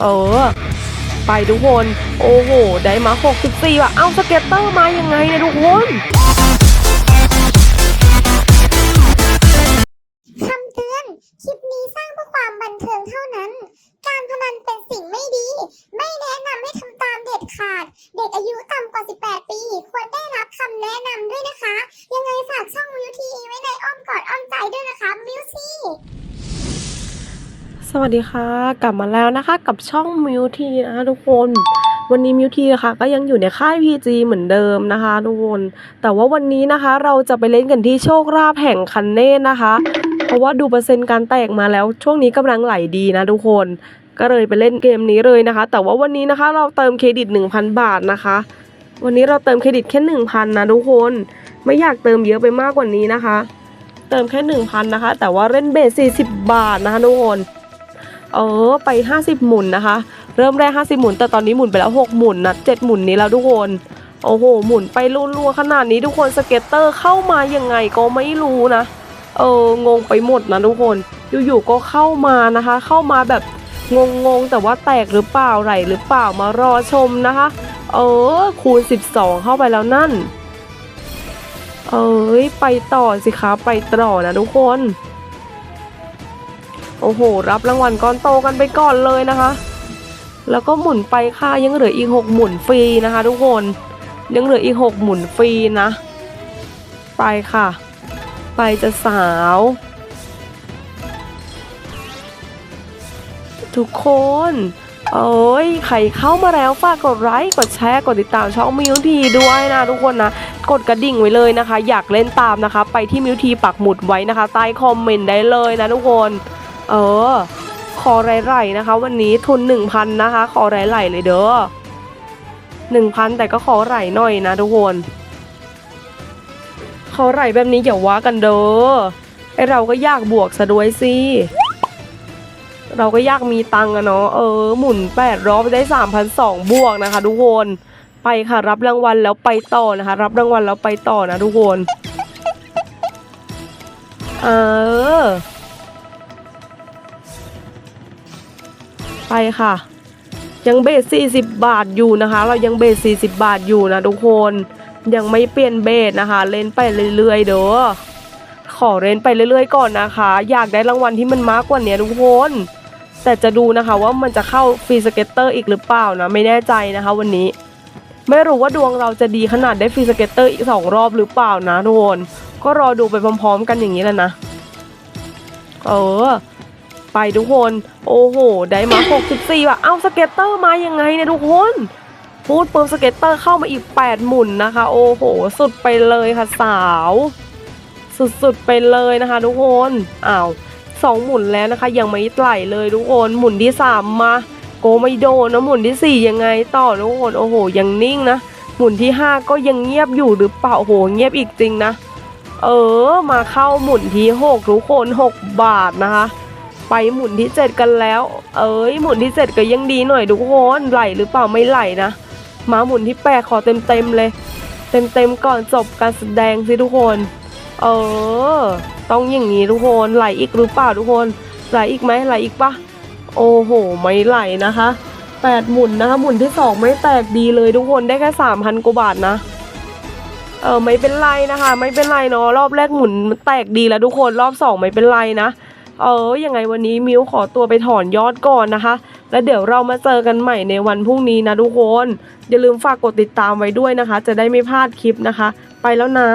เออ ไปทุกคน โอ้โห ได้มา 64 ว่ะ เอาสเก็ตเตอร์มายังไงเนี่ยทุกคนคำเตือน คลิปนี้สร้างเพื่อความบันเทิงเท่านั้น การพนันเป็นสิ่งไม่ดี ไม่แนะนำให้ทำตามเด็ดขาด เด็กอายุต่ำกว่า 18 ปี ควรได้รับคำแนะนำด้วยนะคะ ยังไงฝากช่องมิวทีไว้นอ้ สวัสดีค่ะ กลับมาแล้วนะคะ กับช่องมิวทีนะคะทุกคน วันนี้มิวทีนะคะก็ยังอยู่ในค่าย PG เหมือนเดิมนะคะทุกคนแต่ว่าวันนี้นะคะเราจะไปเล่นกันที่โชคราบแห่งคันเน่นะคะ เพราะว่าดูเปอร์เซ็นต์การแตกมาแล้ว ช่วงนี้กำลังไหลดีนะทุกคน ก็เลยไปเล่นเกมนี้เลยนะคะ แต่ว่าวันนี้นะคะเราเติมเครดิต 1,000 บาทนะคะ วันนี้เราเติมเครดิตแค่1,000นะทุกคนไม่อยากเติมเยอะไปมากกว่านี้นะคะ เติมแค่1,000นะคะ แต่ว่าเล่นเบส40 บาทนะคะทุกคน เออไป 50 หมุนนะคะ เริ่มแรก 50 หมุน แต่ตอนนี้หมุนไปแล้ว 6 หมุนนะ7หมุนนี้แล้วทุกคนโอ้โห หมุนไปรัวๆขนาดนี้ทุกคนสเก็ตเตอร์เข้ามายังไงก็ไม่รู้นะ เอองงไปหมดนะทุกคนอยู่ๆก็เข้ามานะคะ เข้ามาแบบงงๆ แต่ว่าแตกหรือเปล่าไหลหรือเปล่ามารอชมนะคะ เออคูณ 12 เข้าไปแล้วนั่น เอ้ยไปต่อสิคะไปต่อนะทุกคน โอ้โห รับรางวัลก้อนโตกันไปก่อนเลยนะคะ แล้วก็หมุนไปค่ะยังเหลืออีกหกหมุนฟรีนะคะ ทุกคนยังเหลืออีกหกหมุนฟรีนะ ไปค่ะ ไปจะสาว ทุกคนเอ้ยใครเข้ามาแล้วฝากกดไลค์กดแชร์กดติดตามช่องมิวทีด้วยนะทุกคนนะกดกระดิ่งไว้เลยนะคะ อยากเล่นตามนะคะ ไปที่มิวทีปักหมุดไว้นะคะ ใต้คอมเมนต์ได้เลยนะทุกคน เออ ขอไหลๆนะคะ วันนี้ทุน1,000นะคะ ขอไหลๆเลยเด้อ1,000แต่ก็ขอไหลหน่อยนะทุกคน ขอไหลแบบนี้อย่าว่ากันเด้อไอเราก็อยากบวกซะด้วยสิ เราก็อยากมีตังค์อะเนาะ เออ หมุนแปดรอบได้สามพันสองบวกนะคะ ทุกคน ไปค่ะรับรางวัลแล้วไปต่อนะคะ รับรางวัลแล้วไปต่อนะทุกคน เออ ไปค่ะ ยังเบส40 บาทอยู่นะคะ เรายังเบส40 บาทอยู่นะทุกคนยังไม่เปลี่ยนเบสนะคะ เล่นไปเรื่อยๆ เด้อขอเล่นไปเรื่อยๆ ก่อนนะคะ อยากได้รางวัลที่มันมากกว่านี้ทุกคนแต่จะดูนะคะว่ามันจะเข้าฟรีสเก็ตเตอร์อีกหรือเปล่านะไม่แน่ใจนะคะวันนี้ ไม่รู้ว่าดวงเราจะดีขนาดได้ฟรีสเก็ตเตอร์อีกสองรอบหรือเปล่านะทุกคนก็รอดูไปพร้อม ๆ กันอย่างนี้แหละนะ เออ ไปทุกคน โอ้โห ได้มา 64ว่ะ เอาสเก็ตเตอร์มายังไงเนี่ยทุกคน พูดเปุ๊บสเก็ตเตอร์เข้ามาอีก 8 หมุนนะคะ โอ้โห สุดไปเลยค่ะสาว สุดๆไปเลยนะคะทุกคนอ้าวสองหมุนแล้วนะคะ ยังไม่ไหลเลยทุกคน หมุนที่สามมาโกไม่โดนนะหมุนที่สี่ยังไงต่อทุกคนโอ้โห ยังนิ่งนะ หมุนที่ห้าก็ยังเงียบอยู่หรือเปล่าโอ้โหเงียบอีกจริงนะ เออมาเข้าหมุนที่หกทุกคนหกบาทนะคะ ไปหมุนที่เจ็ดกันแล้ว เอ้ยหมุนที่เจ็ดก็ยังดีหน่อยทุกคนไหลหรือเปล่าไม่ไหลนะมาหมุนที่แปดขอเต็มเต็มๆเลย เต็มเต็มๆก่อนจบการแสดงสิทุกคน เออ ต้องอย่างนี้ทุกคนไหลอีกหรือเปล่าทุกคนไหลอีกไหมไหลอีกปะโอ้โหไม่ไหลนะคะแปดหมุนนะคะหมุนที่สองไม่แตกดีเลยทุกคนได้แค่สามพันกว่าบาทนะเออไม่เป็นไรนะคะ ไม่เป็นไรเนาะรอบแรกหมุนมันแตกดีแล้วทุกคนรอบสองไม่เป็นไรนะ เออยังไงวันนี้มิวขอตัวไปถอนยอดก่อนนะคะ แล้วเดี๋ยวเรามาเจอกันใหม่ในวันพรุ่งนี้นะทุกคน อย่าลืมฝากกดติดตามไว้ด้วยนะคะ จะได้ไม่พลาดคลิปนะคะ ไปแล้วนะ